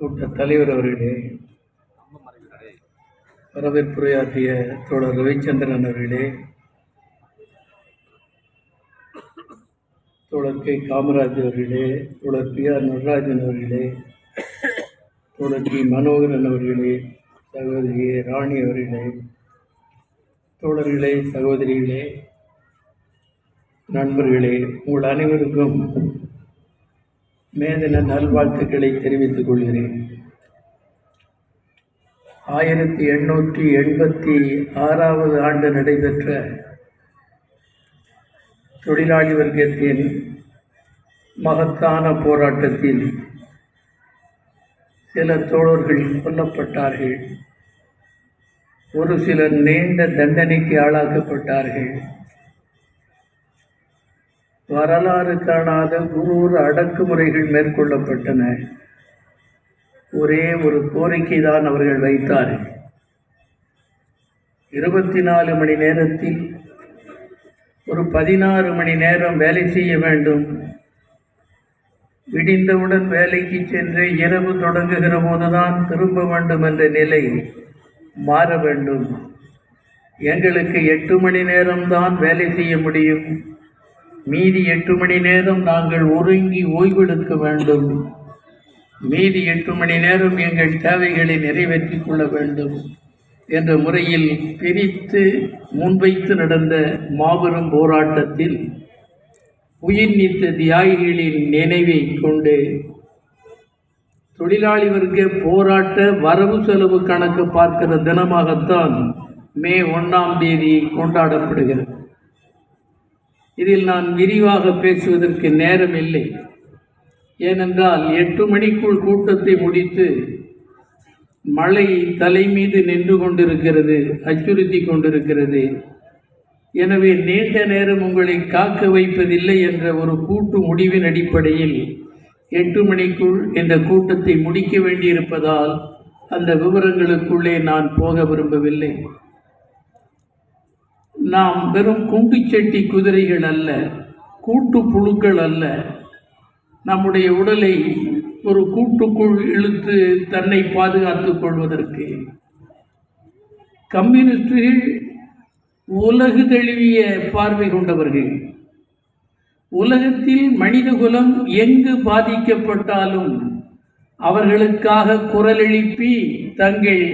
கூட்ட தலைவர் அவர்களே வரவேற்புரையாற்றிய தோழர் ரவிச்சந்திரன் அவர்களே தோழர் கே. காமராஜ் அவர்களே தோழர் பி. ஆர். நடராஜன் அவர்களே தோழர் பி மனோகரன் அவர்களே சகோதரி ராணி அவர்களே தோழர்களே சகோதரிகளே நண்பர்களே உங்கள் அனைவருக்கும் மேதின நல்வாழ்த்துக்களை தெரிவித்துக் கொள்கிறேன். ஆயிரத்தி எண்ணூற்றி எண்பத்தி ஆறாவது ஆண்டு நடைபெற்ற தொழிலாளி வர்க்கத்தின் மகத்தான போராட்டத்தில் சில தோழர்கள் கொல்லப்பட்டார்கள். ஒரு சிலர் நீண்ட தண்டனைக்கு ஆளாக்கப்பட்டார்கள். வரலாறு காணாத குரூர் அடக்குமுறைகள் மேற்கொள்ளப்பட்டன. ஒரே ஒரு கோரிக்கை தான் அவர்கள் வைத்தார்கள். இருபத்தி நாலு மணி நேரத்தில் ஒரு பதினாறு மணி நேரம் வேலை செய்ய வேண்டும். விடிந்தவுடன் வேலைக்கு சென்று இரவு தொடங்குகிற போதுதான் திரும்ப வேண்டும் என்ற நிலை மாற வேண்டும். எங்களுக்கு எட்டு மணி நேரம்தான் வேலை செய்ய முடியும். மீதி எட்டு மணி நேரம் நாங்கள் ஒருங்கி ஓய்வெடுக்க வேண்டும். மீதி எட்டு மணி நேரம் எங்கள் தேவைகளை நிறைவேற்றிக் கொள்ள வேண்டும் என்ற முறையில் பிரித்து முன்வைத்து நடந்த மாபெரும் போராட்டத்தில் உயிர் நீத்த தியாகிகளின் நினைவை கொண்டு தொழிலாளி வர்க்க போராட்ட வரவு செலவு கணக்கு பார்க்கிற தினமாகத்தான் மே ஒன்றாம் தேதி கொண்டாடப்படுகிறது. இதில் நான் விரிவாக பேசுவதற்கு நேரம் இல்லை ஏனென்றால் எட்டு மணிக்குள் கூட்டத்தை முடித்து மழை தலை மீது நின்று கொண்டிருக்கிறது அச்சுறுத்தி கொண்டிருக்கிறது. எனவே நீண்ட நேரம் உங்களை காக்க வைப்பதில்லை என்ற ஒரு கூட்டு முடிவின் அடிப்படையில் எட்டு மணிக்குள் இந்த கூட்டத்தை முடிக்க வேண்டியிருப்பதால் அந்த விவரங்களுக்குள்ளே நான் போக விரும்பவில்லை. நாம் வெறும் குண்டுச்செட்டி குதிரைகள் அல்ல கூட்டு புழுக்கள் அல்ல. நம்முடைய உடலை ஒரு கூட்டுக்குள் இழுத்து தன்னை பாதுகாத்துக் கொள்வதற்கு. கம்யூனிஸ்டுகள் உலகு தழுவிய பார்வை கொண்டவர்கள். உலகத்தில் மனிதகுலம் எங்கு பாதிக்கப்பட்டாலும் அவர்களுக்காக குரல் எழுப்பி தங்கள்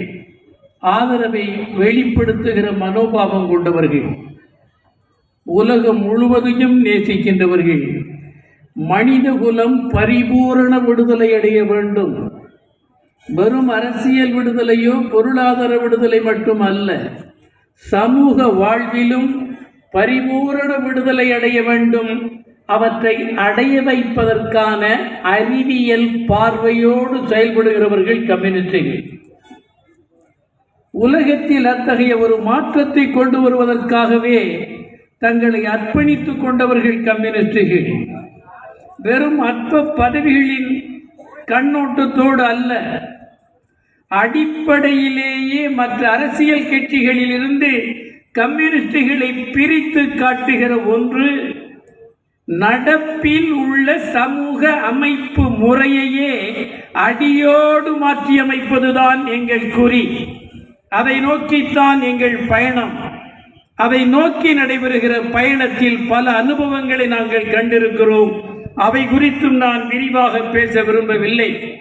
ஆதரவை வெளிப்படுத்துகிற மனோபாவம் கொண்டவர்கள் உலகம் முழுவதையும் நேசிக்கின்றவர்கள் மனித குலம் பரிபூரண விடுதலை அடைய வேண்டும். வெறும் அரசியல் விடுதலையோ பொருளாதார விடுதலை மட்டும் அல்ல சமூக வாழ்விலும் பரிபூரண விடுதலை அடைய வேண்டும். அவற்றை அடைய வைப்பதற்கான அறிவியல் பார்வையோடு செயல்படுகிறவர்கள் கம்யூனிஸ்டுகள். உலகத்தில் அத்தகைய ஒரு மாற்றத்தை கொண்டு வருவதற்காகவே தங்களை அர்ப்பணித்துக் கொண்டவர்கள் கம்யூனிஸ்டுகள். வெறும் அற்ப பதவிகளின் கண்ணோட்டத்தோடு அல்ல அடிப்படையிலேயே மற்ற அரசியல் கட்சிகளிலிருந்து கம்யூனிஸ்டுகளை பிரித்து காட்டுகிற ஒன்று நடப்பில் உள்ள சமூக அமைப்பு முறையையே அடியோடு மாற்றியமைப்பதுதான் எங்கள் குறி. அதை நோக்கித்தான் எங்கள் பயணம். அதை நோக்கி நடைபெறுகிற பயணத்தில் பல அனுபவங்களை நாங்கள் கண்டிருக்கிறோம். அவை குறித்தும் நான் விரிவாக பேச விரும்பவில்லை.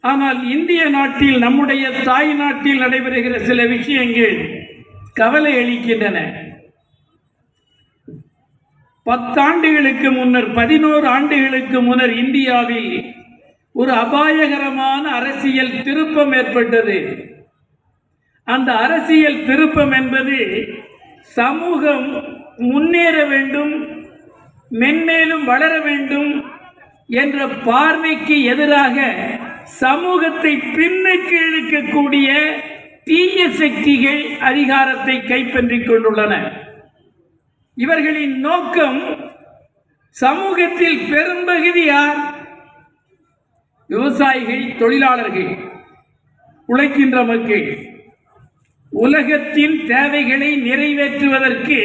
ஆனால் இந்திய நாட்டில் நம்முடைய தாய் நாட்டில் நடைபெறுகிற சில விஷயங்கள் கவலை அளிக்கின்றன. பத்தாண்டுகளுக்கு முன்னர் பதினோரு ஆண்டுகளுக்கு முன்னர் இந்தியாவில் ஒரு அபாயகரமான அரசியல் திருப்பம் ஏற்பட்டது. அந்த அரசியல் திருப்பம் என்பது சமூகம் முன்னேற வேண்டும் மென்மேலும் வளர வேண்டும் என்ற பார்வைக்கு எதிராக சமூகத்தை பின்னுக்கு இழுக்கக்கூடிய தீய சக்திகள் அதிகாரத்தை கைப்பற்றிக் கொண்டுள்ளன. இவர்களின் நோக்கம் சமூகத்தில் பெரும்பகுதி யார்? விவசாயிகள் தொழிலாளர்கள் உழைக்கின்ற மக்கள். உலகத்தின் தேவைகளை நிறைவேற்றுவதற்கு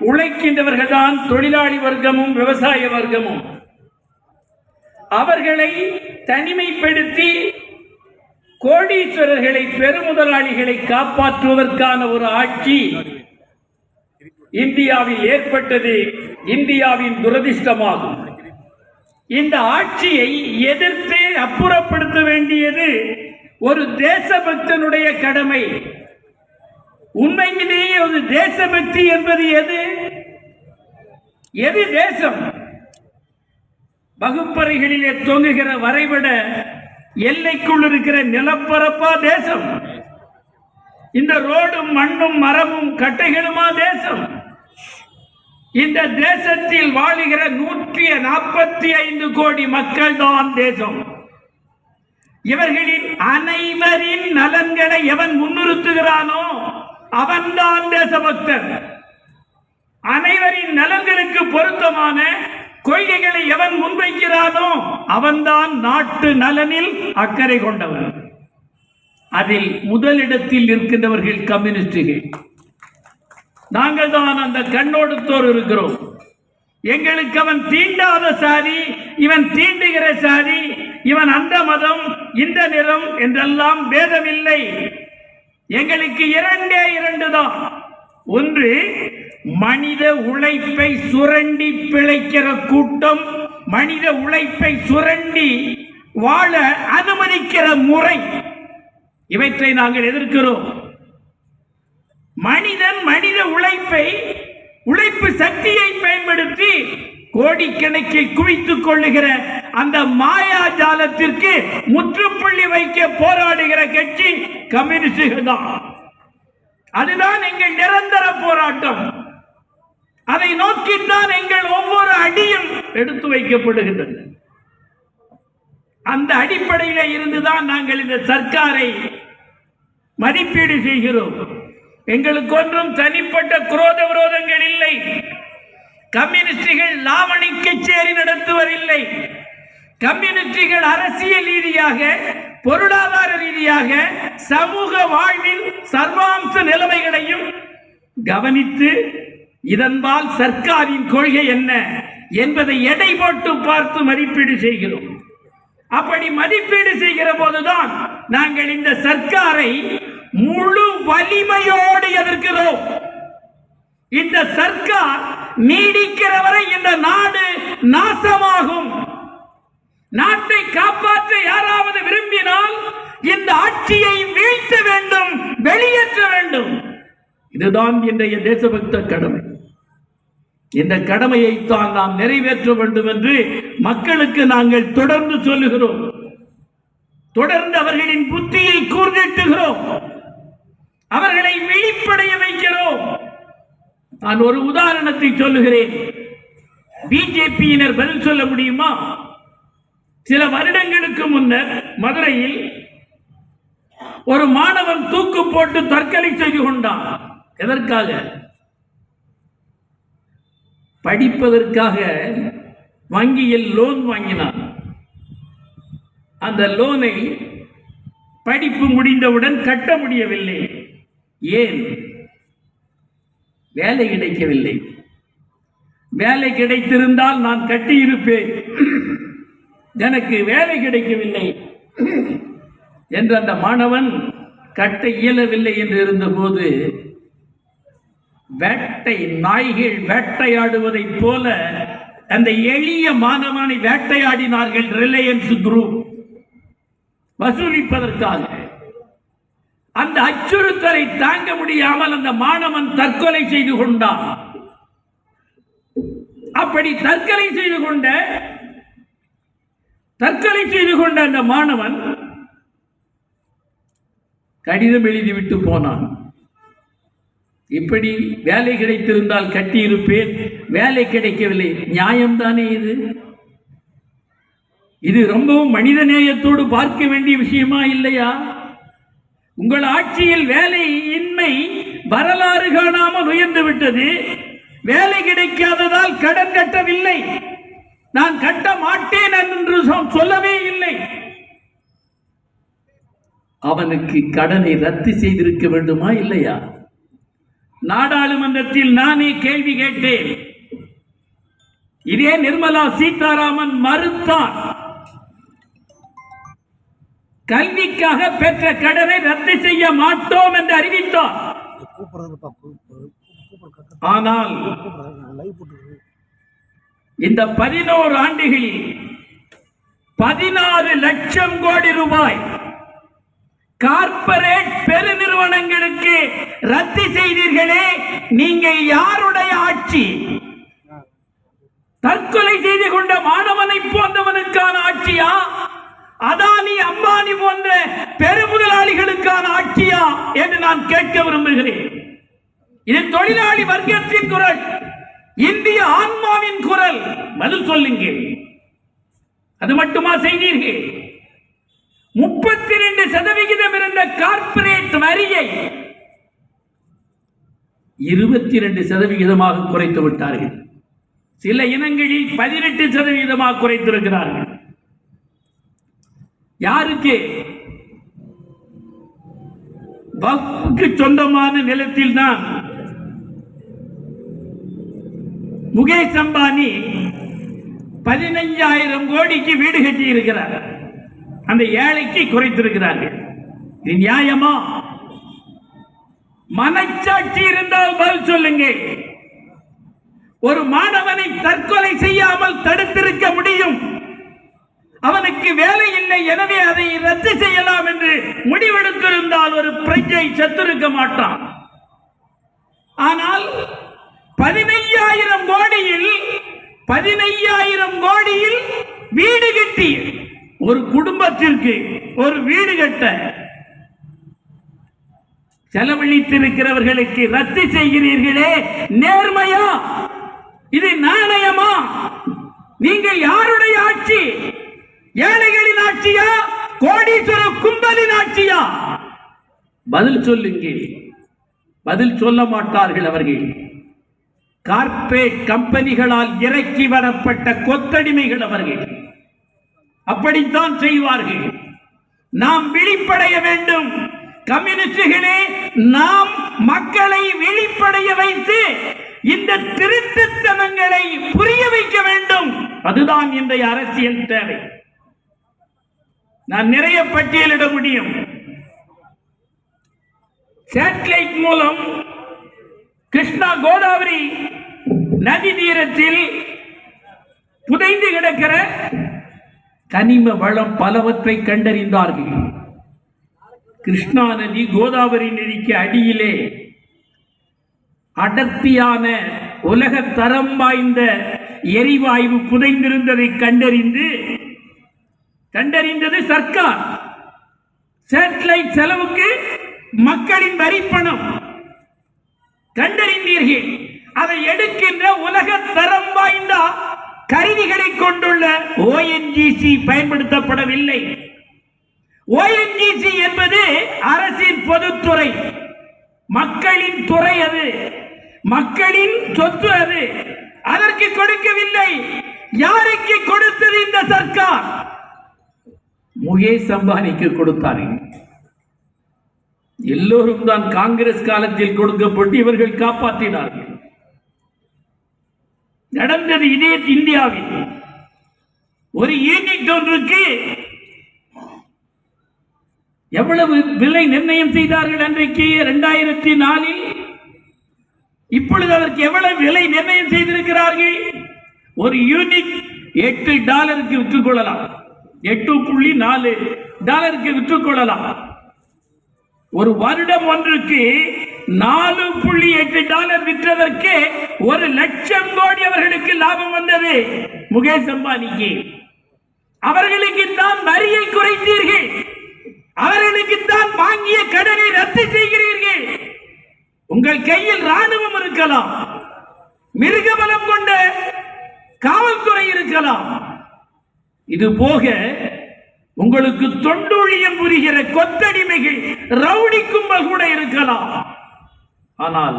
உழைக்கின்றவர்கள்தான் தொழிலாளி வர்க்கமும் விவசாய வர்க்கமும். அவர்களை தனிமைப்படுத்தி கோடீஸ்வரர்களை பெருமுதலாளிகளை காப்பாற்றுவதற்கான ஒரு ஆட்சி இந்தியாவில் ஏற்பட்டது. இந்தியாவின் துரதிர்ஷ்டமாகும். இந்த ஆட்சியை எதிர்த்து அப்புறப்படுத்த வேண்டியது ஒரு தேசபக்தனுடைய கடமை. உண்மையிலேயே ஒரு தேசபக்தி என்பது எது? எது தேசம்? வகுப்பறைகளிலே தொங்குகிற வரைபட எல்லைக்குள் இருக்கிற நிலப்பரப்பா தேசம். இந்த ரோடும் மண்ணும் மரமும் கட்டைகளுமா தேசம்? இந்த தேசத்தில் வாழுகிற நூற்றி நாற்பத்தி ஐந்து கோடி மக்கள் தான் தேசம். இவர்களின் அனைவரின் நலன்களை எவன் முன்னிறுத்துகிறானோ அவன்தான் தேசபக்தன். அனைவரின் நலன்களுக்கு பொருத்தமான கொள்கைகளை எவன் முன்வைக்கிறானோ அவன்தான் நாட்டு நலனில் அக்கறை கொண்டவன். அதில் முதலிடத்தில் இருக்கின்றவர்கள் கம்யூனிஸ்டுகள். நாங்கள் தான் அந்த கண்ணோடுத்தோர் இருக்கிறோம். எங்களுக்கு அவன் தீண்டாத சாதி இவன் தீண்டுகிற சாதி இவன் அந்த மதம் இந்த நிறம் என்றெல்லாம் பேதமில்லை எங்களுக்கு இரண்டே இரண்டு தான். ஒன்று மனித உழைப்பை சுரண்டி பிழைக்கிற கூட்டம் மனித உழைப்பை சுரண்டி வாழ அனுமதிக்கிற முறை. இவற்றை நாங்கள் எதிர்க்கிறோம். மனிதன் மனித உழைப்பை உழைப்பு சக்தியை பயன்படுத்தி கோடிக்கணக்கில் குவித்துக் கொள்ளுகிற அந்த மாயாஜாலத்திற்கு முற்றுப்புள்ளி வைக்க போராடுகிற கட்சி கம்யூனிஸ்டுகள் தான். அதுதான் எங்கள் நிரந்தர போராட்டம். அதை நோக்கித்தான் எங்கள் ஒவ்வொரு அடியும் எடுத்து வைக்கப்படுகின்றது. அந்த அடிப்படையில் இருந்துதான் நாங்கள் இந்த சர்க்காரை மதிப்பீடு செய்கிறோம். எங்களுக்கு ஒன்றும் தனிப்பட்ட குரோத விரோதங்கள் இல்லை. கம்யூனிஸ்டுகள் லாவணி கச்சேரி நடத்துவதில்லை. கம்யூனிஸ்டுகள் அரசியல் ரீதியாக பொருளாதார ரீதியாக சமூக வாழ்வின் சர்வாம்ச நிலைமைகளையும் கவனித்து இதன்பால் சர்க்காரின் கொள்கை என்ன என்பதை எடை போட்டு பார்த்து மதிப்பீடு செய்கிறோம். அப்படி மதிப்பீடு செய்கிற போதுதான் நாங்கள் இந்த சர்க்காரை முழு வலிமையோடு எதிர்க்கிறோம். இந்த சர்க்கார் நீடிக்கிற வரை இந்த நாடு நாசமாகும். நாட்டை காப்பாற்ற யாராவது விரும்பினால் இந்த ஆட்சியை வீழ்த்த வேண்டும் வெளியேற்ற வேண்டும். இதுதான் இன்றைய தேசபக்த கடமை. இந்த கடமையை தான் நாம் நிறைவேற்ற வேண்டும் என்று மக்களுக்கு நாங்கள் தொடர்ந்து சொல்லுகிறோம். தொடர்ந்து அவர்களின் புத்தியை கூர்நீட்டுகிறோம். அவர்களை வெளிப்படைய வைக்கிறோம். நான் ஒரு உதாரணத்தை சொல்லுகிறேன். பிஜேபியினர் பதில் சொல்ல முடியுமா? சில வருடங்களுக்கு முன்னர் மதுரையில் ஒரு மாணவன் தூக்கு போட்டு தற்கொலை செய்து கொண்டான். எதற்காக? படிப்பதற்காக வங்கியில் லோன் வாங்கினான். அந்த லோனை படிப்பு முடிந்தவுடன் கட்ட முடியவில்லை. ஏன்? வேலை கிடைக்கவில்லை. வேலை கிடைத்திருந்தால் நான் கட்டியிருப்பேன். எனக்கு வேலை கிடைக்கவில்லை. என்று அந்த மாணவன் கட்ட இயலவில்லை என்று இருந்தபோது வேட்டை நாய்கள் வேட்டையாடுவதைப் போல அந்த எளிய மாணவனை வேட்டையாடினார்கள் ரிலையன்ஸ் குரூப். வசூலிப்பதற்காக. அந்த அச்சுறுத்தலை தாங்க முடியாமல் அந்த மாணவன் தற்கொலை செய்து கொண்டான். அப்படி தற்கொலை செய்து கொண்ட தற்கொலை செய்து கொண்ட அந்த மாணவன் கடிதம் எழுதிவிட்டு போனான். இப்படி வேலை கிடைத்திருந்தால் கட்டியிருப்பேன் வேலை கிடைக்கவில்லை நியாயம்தானே இது? இது ரொம்பவும் மனிதநேயத்தோடு பார்க்க வேண்டிய விஷயமா இல்லையா? உங்கள் ஆட்சியில் வேலையின்மை வரலாறு காணாமல் உயர்ந்து விட்டது. வேலை கிடைக்காததால் கடன் கட்டவில்லை. நான் கட்ட மாட்டேன் என்று சொ- சொல்லவே இல்லை. அவனுக்கு கடனை ரத்து செய்திருக்க வேண்டுமா இல்லையா? நாடாளுமன்றத்தில் நானே கேள்வி கேட்டேன். இதே நிர்மலா சீதாராமன் மறுத்தான் கல்விக்காக பெற்ற கடனை ரத்து செய்ய மாட்டோம் என்று கூப்பிடு ஆனால் இந்த பதினோரு ஆண்டுகளில் பதினாறு லட்சம் கோடி ரூபாய் கார்ப்பரேட் பெருநிறுவனங்களுக்கு ரத்து செய்தீர்களே நீங்கள் யாருடைய ஆட்சி? தற்கொலை செய்து கொண்ட மாணவனை போன்றவனுக்கான ஆட்சியா? அதானி அம்பானி போன்ற பெருமுதலாளிகளுக்கான ஆட்சியா என்று நான் கேட்க விரும்புகிறேன். இது தொழிலாளி வர்க்கத்தின் குரல் இந்திய ஆன்மாவின் குரல். பதில் சொல்லுங்கள். அது மட்டுமா செய்தீர்கள்? முப்பத்தி ரெண்டு சதவிகிதம் இருந்த கார்ப்பரேட் வரியை இருபத்தி ரெண்டு சதவிகிதமாக குறைத்து விட்டார்கள். சில இனங்களில் பதினெட்டு சதவிகிதமாக குறைத்திருக்கிறார்கள். யாருக்கு? வக்ஃபுக்கு சொந்தமான நிலத்தில் தான் முகேஷ் அம்பானி பதினைஞ்சாயிரம் கோடிக்கு வீடு கட்டி இருக்கிறார் அந்த ஏழைக்கு குறைத்திருக்கிறார்கள். இது நியாயமா? மனச்சாட்சி இருந்தால் பதில் சொல்லுங்க. ஒரு மாணவனை தற்கொலை செய்யாமல் தடுத்திருக்க முடியும். அவனுக்கு வேலை இல்லை எனவே அதை ரத்து செய்யலாம் என்று முடிவெடுத்திருந்தால் ஒரு பிரஜை செத்திருக்க மாட்டான். ஆனால் பதினையாயிரம் கோடியில் பதினையாயிரம் கோடியில் வீடு கட்டி ஒரு குடும்பத்திற்கு ஒரு வீடு கட்ட செலவழித்திருக்கிறவர்களுக்கு ரத்து செய்கிறீர்களே நேர்மையா? இது நாணயமா? நீங்கள் யாருடைய ஆட்சி? ஏழைகளின் ஆட்சியா? கோடீஸ்வர கும்பலின் ஆட்சியா? பதில் சொல்லுங்கள் பதில் சொல்ல மாட்டார்கள் அவர்கள். கார்பரேட் கம்பெனிகளால் இறக்கி வரப்பட்ட கொத்தடிமைகள் அவர்கள். அப்படித்தான் செய்வார்கள். நாம் விழிப்படைய வேண்டும். கம்யூனிஸ்டுகளே நாம் மக்களை வெளிப்படைய வைத்து இந்த திருட்டுத்தனங்களை புரிய வைக்க வேண்டும். அதுதான் இன்றைய அரசியல் தேவை. நான் நிறைய பட்டியலிட முடியும். சேட்டலைட் மூலம் கிருஷ்ணா கோதாவரி நதி தீரத்தில் புதைந்து கிடக்கிற கனிம வளம் பலவற்றை கண்டறிந்தார்கள். கிருஷ்ணா நதி கோதாவரி நதிக்கு அடியிலே அடர்த்தியான உலக தரம் வாய்ந்த எரிவாயு புதைந்திருந்ததை கண்டறிந்து கண்டறிந்தது சர்க்கார். சேட்டலைட் செலவுக்கு மக்களின் வரிப்பணம் கண்டறிந்தீர்கள். அதை எடுக்கின்ற உலக தரம் வாய்ந்த கருவிகளை கொண்டுள்ள ஓஎன்ஜிசி பயன்படுத்தப்படவில்லை. ஓஎன்ஜிசி என்பது அரசின் பொதுத்துறை. மக்களின் துறை அது. மக்களின் சொத்து அது. அதற்கு கொடுக்கவில்லை. யாருக்கு கொடுத்தது இந்த சர்க்கார்? முகேஷ் அம்பானிக்கு கொடுத்தார்கள் எல்லோரும் தான் காங்கிரஸ் காலத்தில் கொடுக்கப்பட்டு இவர்கள் காப்பாற்றினார்கள். நடந்தது இதே இந்தியாவில். ஒரு யூனிட் ஒன்றுக்கு எவ்வளவு விலை நிர்ணயம் செய்தார்கள் அன்றைக்கு? இரண்டாயிரத்தி நாலில் இப்பொழுது அதற்கு எவ்வளவு விலை நிர்ணயம் செய்திருக்கிறார்கள்? ஒரு யூனிட் எட்டு டாலருக்கு விற்றுக் கொள்ளலாம். எட்டு புள்ளி நாலு டாலருக்கு விற்றுக் கொள்ளலாம் ஒரு வருடம் ஒன்றுக்கு நாலு புள்ளி எட்டு டாலர் விற்றதற்கு ஒரு லட்சம் கோடி அவர்களுக்கு லாபம் வந்தது. முகேஷ் அம்பானிக்கு. அவர்களுக்கு தான் வரியை குறைத்தீர்கள். அவர்களுக்கு தான் வாங்கிய கடனை ரத்து செய்கிறீர்கள். உங்கள் கையில் ராணுவம் இருக்கலாம். மிருகபலம் கொண்ட காவல்துறை இருக்கலாம். இது போக உங்களுக்கு தொண்டூழியம் புரிகிற கொத்தடிமைகள் ரவுடி கும்பல் கூட இருக்கலாம். ஆனால்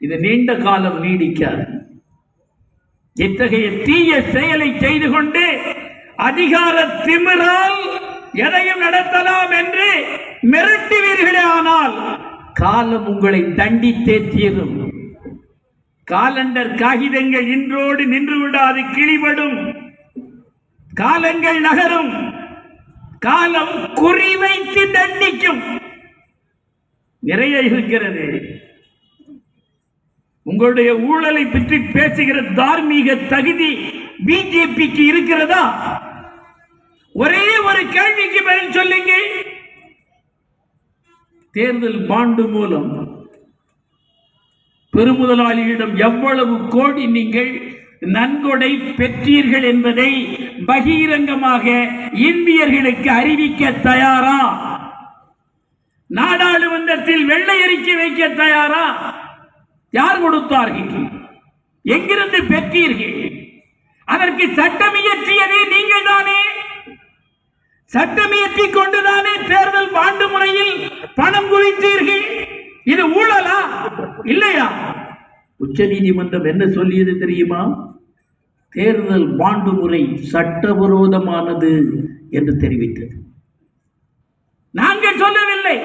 இது நீண்ட காலம் நீடிக்காது. இத்தகைய தீய செயலை செய்து கொண்டு அதிகார திமிரால் எதையும் நடத்தலாம் என்று மிரட்டுவீர்களே ஆனால் காலம் உங்களை தண்டித்தே தீரும். காலண்டர் காகிதங்கள் இன்றோடு நின்று விடாது கிழிபடும். காலங்கள் நகரும். காலம் குறிவைத்து தண்டிக்கும். நிறைய இருக்கிறது. உங்களுடைய ஊழலை பற்றி பேசுகிற தார்மீக தகுதி பிஜேபிக்கு இருக்கிறதா? ஒரே ஒரு கேள்விக்கு பதில் சொல்லுங்க. தேர்தல் பாண்டு மூலம் பெருமுதலாளியிடம் எவ்வளவு கோடி நீங்கள் நன்கொடை பெற்றீர்கள் என்பதை பகிரங்கமாக இந்தியர்களுக்கு அறிவிக்க தயாரா? நாடாளுமன்றத்தில் வெள்ளை அறிக்கை வைக்க தயாரா? யார் கொடுத்தார்கள்? எங்கிருந்து பெற்றீர்கள்? அதற்கு சட்டம் இயற்றியதே நீங்கள் தானே? சட்டம் இயற்றி கொண்டுதானே தேர்தல் பாண்டு முறையில் பணம் குவித்தீர்கள்? இது ஊழலா? இல்லையா? உச்ச நீதிமன்றம் என்ன சொல்லியது தெரியுமா? தேர்தல் பாண்டு முறை சட்டவிரோதமானது என்று தெரிவித்தது. நாங்கள் சொல்லவில்லை.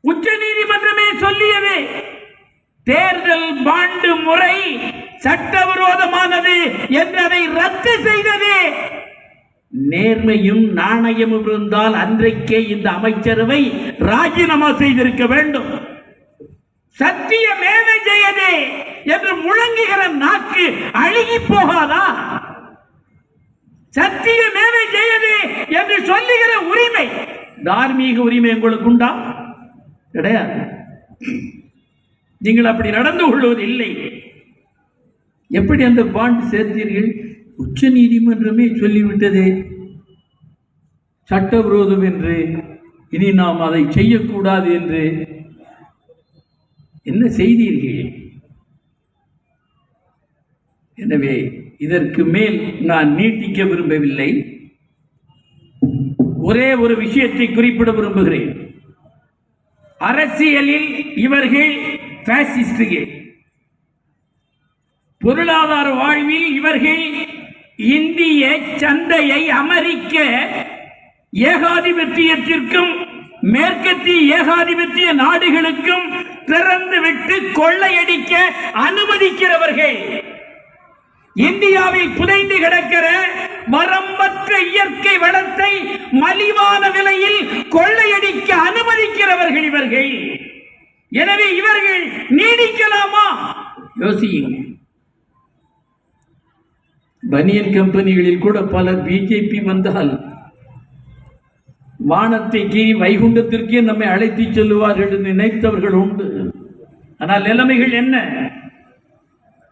உச்ச நீதிமன்றமே சொல்லியது. தேர்தல் பாண்டு முறை சட்டவிரோதமானது என்று அதை ரத்து செய்தது. நேர்மையும் நாணயமும் இருந்தால் அன்றைக்கே இந்த அமைச்சரவை ராஜினாமா செய்திருக்க வேண்டும். சத்திய மேத ஜெயதே என்று முழங்குகிற நாக்கு அழுகி போகாதா? சத்திய மேத ஜெயதே என்று சொல்லுகிற உரிமை தார்மீக உரிமை உங்களுக்கு உண்டா? கிடையாது. நீங்கள் அப்படி நடந்து கொள்வது இல்லை எப்படி அந்த பாண்ட் சேர்த்தீர்கள்? உச்ச நீதிமன்றமே சொல்லிவிட்டதே. சட்டவிரோதம் என்று. இனி நாம் அதை செய்யக்கூடாது என்று. என்ன செய்தீர்கள்? எனவே இதற்கு மேல் நான் நீட்டிக்க விரும்பவில்லை. ஒரே ஒரு விஷயத்தை குறிப்பிட விரும்புகிறேன். அரசியலில் இவர்கள் பாசிஸ்டுகள் பொருளாதார வாழ்வில் இவர்கள் இந்திய சந்தையை அமெரிக்க ஏகாதிபத்தியத்திற்கும் மேற்கத்திய ஏகாதிபத்திய நாடுகளுக்கும் திறந்துவிட்டு கொள்ளையடிக்க அனுமதிக்கிறவர்கள். இந்தியாவில் புதைந்து கிடக்கிற வரம்பற்ற இயற்கை வளத்தை மலிவான விலையில் கொள்ளையடிக்க அனுமதிக்கிறவர்கள் இவர்கள். எனவே இவர்கள் நீடிக்கலாமா? யோசியுங்க பனியன் கம்பெனிகளில் கூட பலர் பிஜேபி வந்தால் வானத்தை கீறி வைகுண்டத்திற்கே நம்மை அழைத்துச் செல்லுவார் என்று நினைத்தவர்கள் உண்டு. ஆனால் நிலைமைகள் என்ன?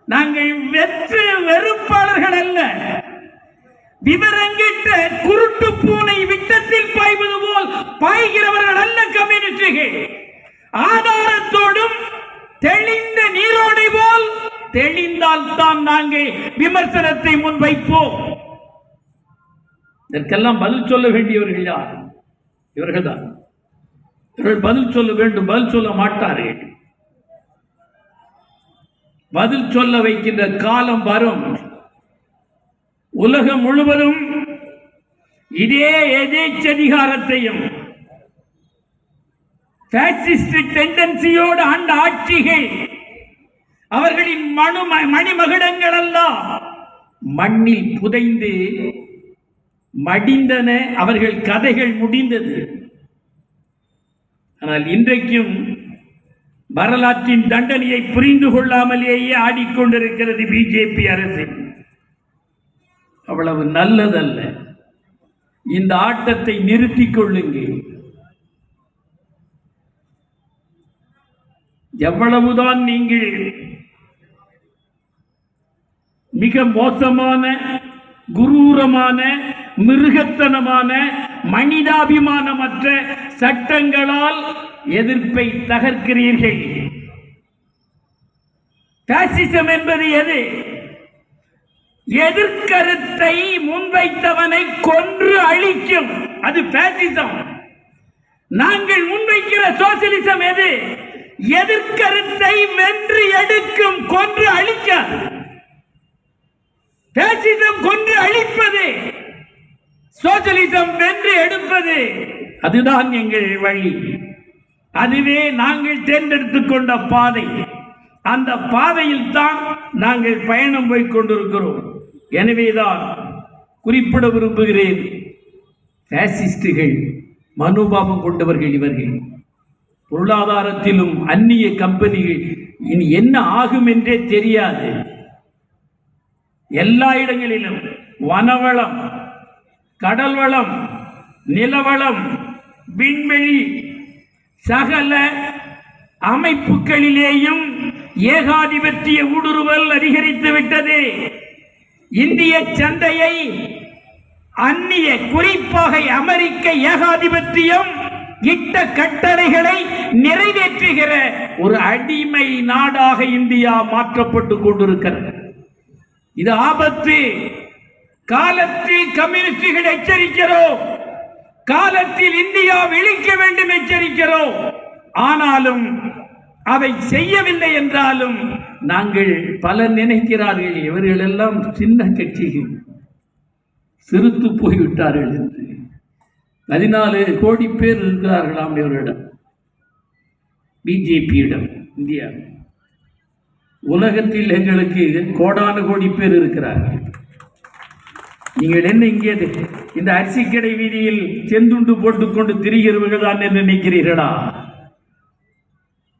நாங்கள் வெற்று வெறுப்பாளர்கள் அல்ல. விவரங்கிட்ட குருட்டு பூனை விட்டத்தில் பாய்வது போல் பாய்கிறவர்கள் அல்ல கம்யூனிஸ்டுகள் ஆதாரத்தோடும் தெளிந்த நீரோடை போல் தெளிந்தால் தான் நாங்கள் விமர்சனத்தை முன்வைப்போம். இதற்கெல்லாம் பதில் சொல்ல வேண்டியவர்கள் யார்? இவர்கள்தான். இவர்கள் பதில் சொல்ல வேண்டும் பதில் சொல்ல மாட்டார்கள் பதில் சொல்ல வைக்கின்ற காலம் வரும். உலகம் முழுவதும் இதே எதேச்சதிகாரத்தையும் டெண்டன்சியோடு ஆண்ட ஆட்சிகள் அவர்களின் மனு மணிமகுடங்கள் எல்லாம் மண்ணில் புதைந்து மடிந்தன அவர்கள் கதைகள் முடிந்தது. ஆனால் இன்றைக்கும் வரலாற்றின் தண்டனையை புரிந்து கொள்ளாமலேயே ஆடிக்கொண்டிருக்கிறது பிஜேபி அரசு. அவ்வளவு நல்லதல்ல. இந்த ஆட்டத்தை நிறுத்திக் கொள்ளுங்கள். எவ்வளவுதான் நீங்கள் மிக மோசமான குரூரமான மிருகத்தனமான மனிதாபிமானமற்ற சட்டங்களால் எதிர்ப்பை தகர்க்கிறீர்கள். பாசிசம் என்பது எது? எதிர்கருத்தை முன்வைத்தவனை கொன்று அழிக்கும். அது பாசிசம் நாங்கள் முன்வைக்கிற சோசியலிசம் எது? எதிர்கருத்தை வென்று எடுக்கும் கொன்று அழிக்க. பாசிசம் கொன்று அழிப்பது. சோசியலிசம் வென்று எடுப்பது அதுதான் எங்கள் வழி. அதுவே நாங்கள் தேர்ந்தெடுத்துக் கொண்ட பாதை. அந்த பாதையில் தான் நாங்கள் பயணம் போய் கொண்டிருக்கிறோம். எனவேதான் குறிப்பிட விரும்புகிறேன். பேசிஸ்டுகள் மனோபாவம் கொண்டவர்கள் இவர்கள். பொருளாதாரத்திலும் அந்நிய கம்பெனிகள் இனி என்ன ஆகும் என்றே தெரியாது. எல்லா இடங்களிலும் வனவளம் கடல் வளம் நிலவளம் விண்வெளி சகல அமைப்புகளிலேயும் ஏகாதிபத்திய ஊடுருவல் அதிகரித்து விட்டது. இந்திய சந்தையை அந்நிய குறிப்பாக அமெரிக்க ஏகாதிபத்தியம் இட்ட கட்டளைகளை நிறைவேற்றுகிற ஒரு அடிமை நாடாக இந்தியா மாற்றப்பட்டு கொண்டிருக்கிறது. இது ஆபத்து. காலத்தில் கம்யூனிஸ்டுகள் எச்சரிக்கிறோம். காலத்தில் இந்தியா விழிக்க வேண்டும் எச்சரிக்கிறோம். ஆனாலும் அதை செய்யவில்லை என்றாலும் நாங்கள் பலர் நினைக்கிறார்கள் இவர்கள் எல்லாம் சின்ன கட்சிகள். சிறுத்து போய்விட்டார்கள் என்று. பதினாலு கோடி பேர் இருக்கிறார்களாம் இவரிடம் பிஜேபியிடம் இந்தியா. உலகத்தில் எங்களுக்கு கோடான கோடி பேர் இருக்கிறார்கள். நீங்கள் என்ன இங்கே இந்த அரிசிக்கடை வீதியில் செந்துண்டு போட்டுக்கொண்டு திரிகிறவர்கள் தான் என்று நினைக்கிறீர்களா?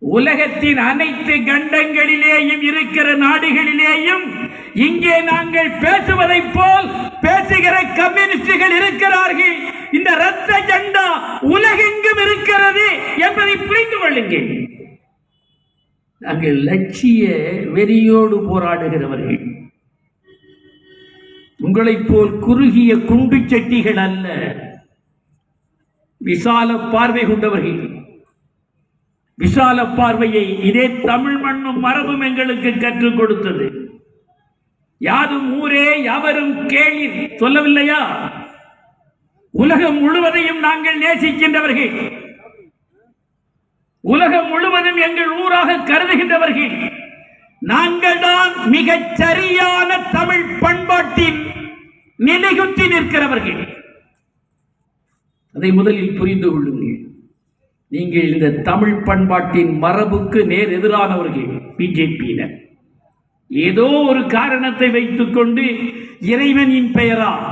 உலகத்தின் அனைத்து கண்டங்களிலேயும் இருக்கிற நாடுகளிலேயும் இங்கே நாங்கள் பேசுவதைப் போல் பேசுகிற கம்யூனிஸ்டுகள் இருக்கிறார்கள். இந்த ரத்த ஜெண்டா உலகெங்கும் இருக்கிறது என்பதை புரிந்து கொள்ளுங்கள். நாங்கள் லட்சிய வெறியோடு போராடுகிறவர்கள். உங்களைப் போல் குறுகிய குண்டு சட்டிகள் அல்ல. விசால பார்வை கொண்டவர்கள். விசால பார்வையை இதே தமிழ் மண்ணும் மரபும் எங்களுக்கு கற்றுக் கொடுத்தது. யாதும் ஊரே யாவரும் கேளிர் சொல்லவில்லையா? உலகம் முழுவதையும் நாங்கள் நேசிக்கின்றவர்கள். உலகம் முழுவதும் எங்கள் ஊராக கருதுகின்றவர்கள். நாங்கள் தான் மிகச் சரியான தமிழ் பண்பாட்டின் நிலைகுத்தி நிற்கிறவர்கள். அதை முதலில் புரிந்து கொள்ளுங்கள். நீங்கள் இந்த தமிழ் பண்பாட்டின் மரபுக்கு நேர் எதிரானவர்கள் பிஜேபியினர். ஏதோ ஒரு காரணத்தை வைத்துக்கொண்டு இறைவனின் பெயரால்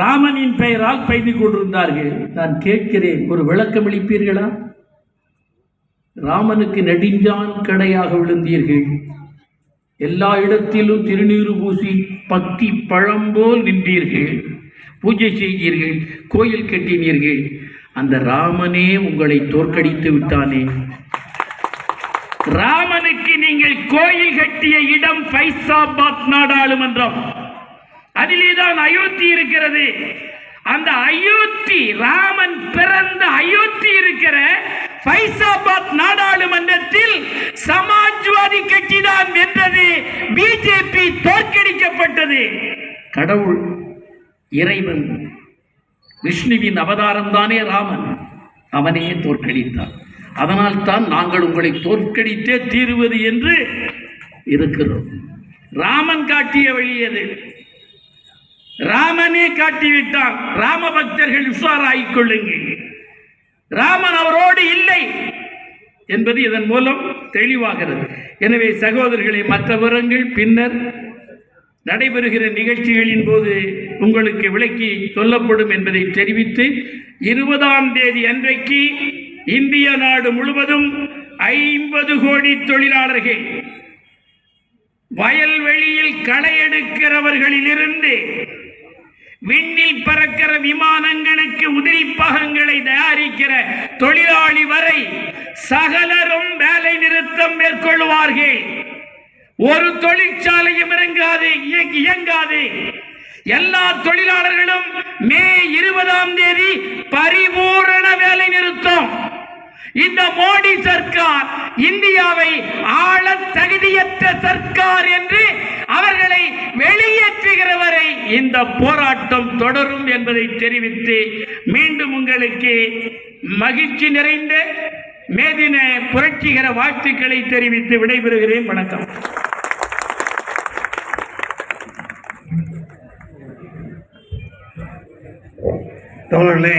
ராமனின் பெயரால் பெய்து கொண்டிருந்தார்கள். நான் கேட்கிறேன் ஒரு விளக்கம் அளிப்பீர்களா? ராமனுக்கு நெடுஞ்சான் கடையாக விழுந்தீர்கள். எல்லா இடத்திலும் திருநீறு பூசி பக்தி பழம்போல் நின்றீர்கள். பூஜை செய்தீர்கள் கோயில் கட்டினீர்கள். அந்த ராமனே உங்களை தோற்கடித்து விட்டானே. ராமனுக்கு நீங்கள் கோயில் கட்டிய இடம் பைசாபாத் நாடாளுமன்றம். அதிலேதான் அயோத்தி இருக்கிறது. அந்த அயோத்தி ராமன் பிறந்த அயோத்தி இருக்கிற பைசாபாத் நாடாளுமன்றத்தில் சமாஜ்வாதி கட்சி தான் வென்றது. பிஜேபி தோற்கடிக்கப்பட்டது. கடவுள் இறைவன் விஷ்ணுவின் அவதாரம் தானே ராமன். அவனையே தோற்கடித்தான் அதனால் தான் நாங்கள் உங்களை தோற்கடித்தே தீருவது என்று இருக்கிறோம். ராமன் காட்டிய வழியது ராமனே காட்டிவிட்டான். ராம பக்தர்கள் உஷாராகிக் கொள்ளுங்கள். ராமன் அவரோடு இல்லை என்பது இதன் மூலம் தெளிவாகிறது. எனவே சகோதரர்களை மற்ற விவரங்கள் பின்னர் நடைபெறுகிற நிகழ்ச்சிகளின் போது உங்களுக்கு விளக்கி சொல்லப்படும் என்பதை தெரிவித்து இருபதாம் தேதி அன்றைக்கு இந்திய நாடு முழுவதும் ஐம்பது கோடி தொழிலாளர்கள் வயல்வெளியில் களை எடுக்கிறவர்களிலிருந்து விண்ணில் பறக்கிற விமானங்களுக்கு உதிரிப்பாக பொருளை தயாரிக்கிற தொழிலாளி வரை சகலரும் வேலை நிறுத்தம் மேற்கொள்வார்கள் ஒரு தொழிற்சாலையும் இறங்காது இயங்காது. எல்லா தொழிலாளர்களும் மே இருபதாம் தேதி பரிபூரண வேலை நிறுத்தம். இந்த மோடி சர்க்கார் இந்தியாவை ஆள தகுதியற்ற சர்க்கார் என்று அவர்களை வெளியேற்றுகிற வரை இந்த போராட்டம் தொடரும் என்பதை தெரிவித்து மீண்டும் உங்களுக்கு மகிழ்ச்சி நிறைந்த மேதின புரட்சிகர வாழ்த்துக்களை தெரிவித்து விடைபெறுகிறேன். வணக்கம். தோழர்களே